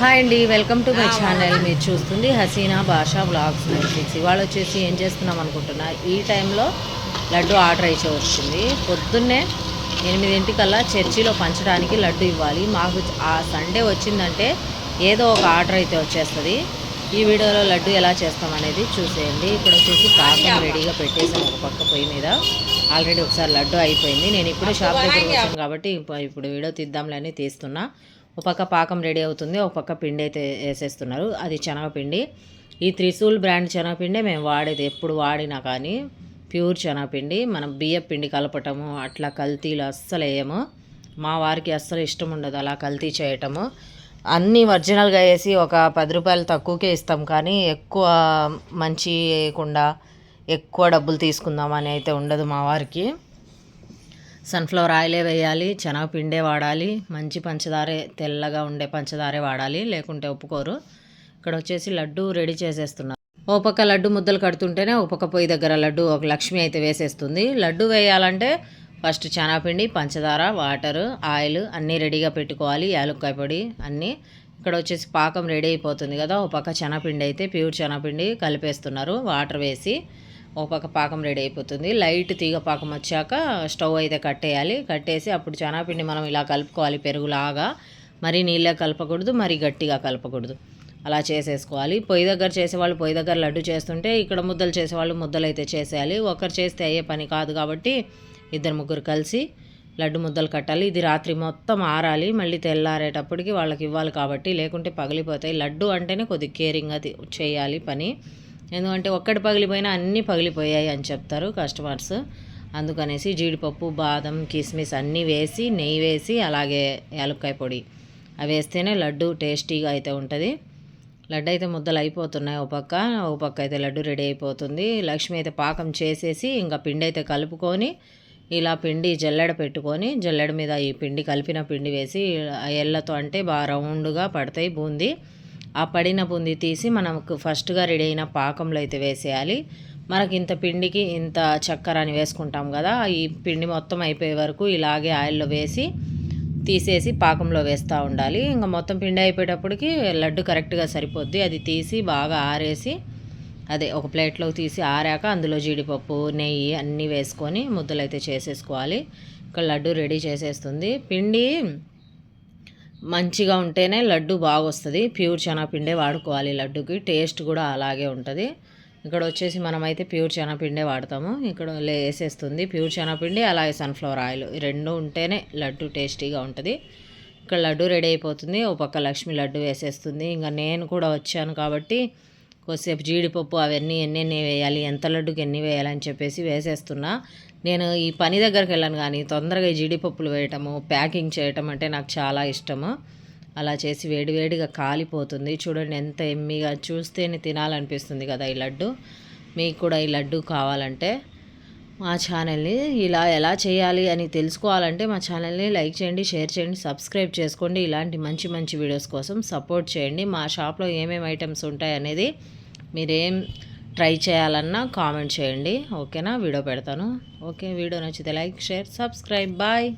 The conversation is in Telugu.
హాయ్ అండి వెల్కమ్ టు మై ఛానల్. మీరు చూస్తుంది హసీనా భాషా బ్లాగ్స్ నైన్ సిక్స్ ఇవాళ వచ్చేసి ఏం చేస్తున్నాం అనుకుంటున్నా? ఈ టైంలో లడ్డు ఆర్డర్ అయితే వచ్చింది. పొద్దున్నే ఎనిమిదింటికల్లా చర్చిలో పంచడానికి లడ్డు ఇవ్వాలి. మాకు ఆ సండే వచ్చిందంటే ఏదో ఒక ఆర్డర్ అయితే వచ్చేస్తుంది. ఈ వీడియోలో లడ్డు ఎలా చేస్తాం అనేది చూసేయండి. ఇక్కడ వచ్చేసి పాకం రెడీగా పెట్టేసాం ఒక పక్క పొయ్యి మీద. ఆల్రెడీ ఒకసారి లడ్డు అయిపోయింది. నేను ఇప్పుడు షాప్ దగ్గర వచ్చాను కాబట్టి ఇప్పు- ఇప్పుడు వీడియో తీద్దాంలే అని తీస్తున్నా. ఒక పక్క పాకం రెడీ అవుతుంది. ఒక పక్క పిండి అయితే వేసేస్తున్నారు. అది శనగపిండి. ఈ త్రిశూల్ బ్రాండ్ శనగపిండే మేము వాడేది. ఎప్పుడు వాడినా కానీ ప్యూర్ శనగపిండి. మనం బియ్య పిండి కలపటము అట్లా కల్తీలు అస్సలు వేయము మా వారికి అస్సలు ఇష్టం ఉండదు అలా కల్తీ చేయటము. అన్నీ ఒరిజినల్గా వేసి ఒక పది రూపాయలు తక్కువకే ఇస్తాం. కానీ ఎక్కువ మంచి వేయకుండా ఎక్కువ డబ్బులు తీసుకుందాం అని అయితే ఉండదు మా వారికి. సన్ఫ్లవర్ ఆయిలే వేయాలి శనగపిండే వాడాలి మంచి పంచదారే తెల్లగా ఉండే పంచదారే వాడాలి లేకుంటే ఒప్పుకోరు. ఇక్కడ వచ్చేసి లడ్డు రెడీ చేసేస్తున్నారు. ఓ పక్క లడ్డు ముద్దలు కడుతుంటేనే ఒక పక్క పొయ్యి దగ్గర లడ్డు ఒక లక్ష్మి అయితే వేసేస్తుంది. లడ్డు వేయాలంటే ఫస్ట్ శనగపిండి పంచదార వాటర్ ఆయిల్ అన్నీ రెడీగా పెట్టుకోవాలి. యాలక్కాయ పొడి అన్నీ. ఇక్కడ వచ్చేసి పాకం రెడీ అయిపోతుంది కదా. ఒక పక్క శనగపిండి అయితే ప్యూర్ శనగపిండి కలిపేస్తున్నారు. వాటర్ వేసి ఓ పక్క పాకం రెడీ అయిపోతుంది. లైట్ తీగ పాకం వచ్చాక స్టవ్ అయితే కట్టేయాలి. కట్టేసి అప్పుడు శనగపిండి మనం ఇలా కలుపుకోవాలి పెరుగులాగా. మరీ నీళ్ళ కలపకూడదు మరీ గట్టిగా కలపకూడదు. అలా చేసేసుకోవాలి. పొయ్యి దగ్గర చేసేవాళ్ళు పొయ్యి దగ్గర లడ్డు చేస్తుంటే ఇక్కడ ముద్దలు చేసేవాళ్ళు ముద్దలు అయితే చేసేయాలి. ఒకరు చేస్తే అయ్యే పని కాదు కాబట్టి ఇద్దరు ముగ్గురు కలిసి లడ్డు ముద్దలు కట్టాలి. ఇది రాత్రి మొత్తం ఆరాలి. మళ్ళీ తెల్లారేటప్పటికి వాళ్ళకి ఇవ్వాలి కాబట్టి లేకుంటే పగిలిపోతాయి. లడ్డు అంటేనే కొద్దిగా కేరింగ్గా అది చేయాలి పని. ఎందుకంటే ఒక్కటి పగిలిపోయినా అన్నీ పగిలిపోయాయి అని చెప్తారు కస్టమర్స్. అందుకనేసి జీడిపప్పు బాదం కిస్మిస్ అన్నీ వేసి నెయ్యి వేసి అలాగే యాలక్కాయ పొడి. అవి వేస్తేనే లడ్డు టేస్టీగా అయితే ఉంటుంది. లడ్డు అయితే ముద్దలు అయిపోతున్నాయి ఒక పక్క. ఒక పక్క అయితే లడ్డు రెడీ అయిపోతుంది. లక్ష్మి అయితే పాకం చేసేసి ఇంకా పిండి అయితే కలుపుకొని ఇలా పిండి జల్లెడ పెట్టుకొని జల్లెడ మీద ఈ పిండి కలిపిన పిండి వేసి ఆ ఎల్లతో అంటే బాగా రౌండ్గా పడతాయి బూందీ. ఆ పడిన బూందీ తీసి మనకు ఫస్ట్గా రెడీ అయిన పాకంలో అయితే వేసేయాలి. మనకి ఇంత పిండికి ఇంత చక్కెర అని వేసుకుంటాం కదా ఈ పిండి మొత్తం అయిపోయే వరకు ఇలాగే ఆయిల్లో వేసి తీసేసి పాకంలో వేస్తూ ఉండాలి. ఇంకా మొత్తం పిండి అయిపోయేటప్పటికి లడ్డు కరెక్ట్గా సరిపోద్ది. అది తీసి బాగా ఆరేసి అదే ఒక ప్లేట్లో తీసి ఆరాక అందులో జీడిపప్పు నెయ్యి అన్నీ వేసుకొని ముద్దలు అయితే చేసేసుకోవాలి. ఇక్కడ లడ్డు రెడీ చేసేస్తుంది. పిండి మంచిగా ఉంటేనే లడ్డు బాగా వస్తుంది ప్యూర్ శనగపిండే వాడుకోవాలి లడ్డుకి. టేస్ట్ కూడా అలాగే ఉంటుంది. ఇక్కడ వచ్చేసి మనమైతే ప్యూర్ శనగపిండే వాడతాము. ఇక్కడ వేసేస్తుంది ప్యూర్ శనగపిండి అలాగే సన్ఫ్లవర్ ఆయిల్. రెండు ఉంటేనే లడ్డు టేస్టీగా ఉంటుంది. ఇక్కడ లడ్డు రెడీ అయిపోతుంది. ఒక పక్క లక్ష్మి లడ్డు వేసేస్తుంది. ఇంకా నేను కూడా వచ్చాను కాబట్టి కొద్దిసేపు జీడిపప్పు అవన్నీ ఎన్ని వేయాలి ఎంత లడ్డుకి ఎన్ని వేయాలని చెప్పేసి వేసేస్తున్నా. నేను ఈ పని దగ్గరికి వెళ్ళాను కానీ తొందరగా ఈ జీడిపప్పులు వేయటము ప్యాకింగ్ చేయటం అంటే నాకు చాలా ఇష్టము. అలా చేసి వేడివేడిగా కాలిపోతుంది. చూడండి ఎంత ఎమ్మిగా చూస్తేనే తినాలనిపిస్తుంది కదా ఈ లడ్డు. మీకు కూడా ఈ లడ్డు కావాలంటే మా ఛానల్ని ఇలా ఎలా చేయాలి అని తెలుసుకోవాలంటే మా ఛానల్ని లైక్ చేయండి షేర్ చేయండి సబ్స్క్రైబ్ చేసుకోండి. ఇలాంటి మంచి మంచి వీడియోస్ కోసం సపోర్ట్ చేయండి. మా షాప్లో ఏమేమి ఐటమ్స్ ఉంటాయి అనేది మీరేం ట్రై చేయాలన్నా కామెంట్ చేయండి. ఓకేనా? వీడియో పెడతాను. ఓకే వీడియో నచ్చితే లైక్ షేర్ సబ్స్క్రైబ్. బాయ్.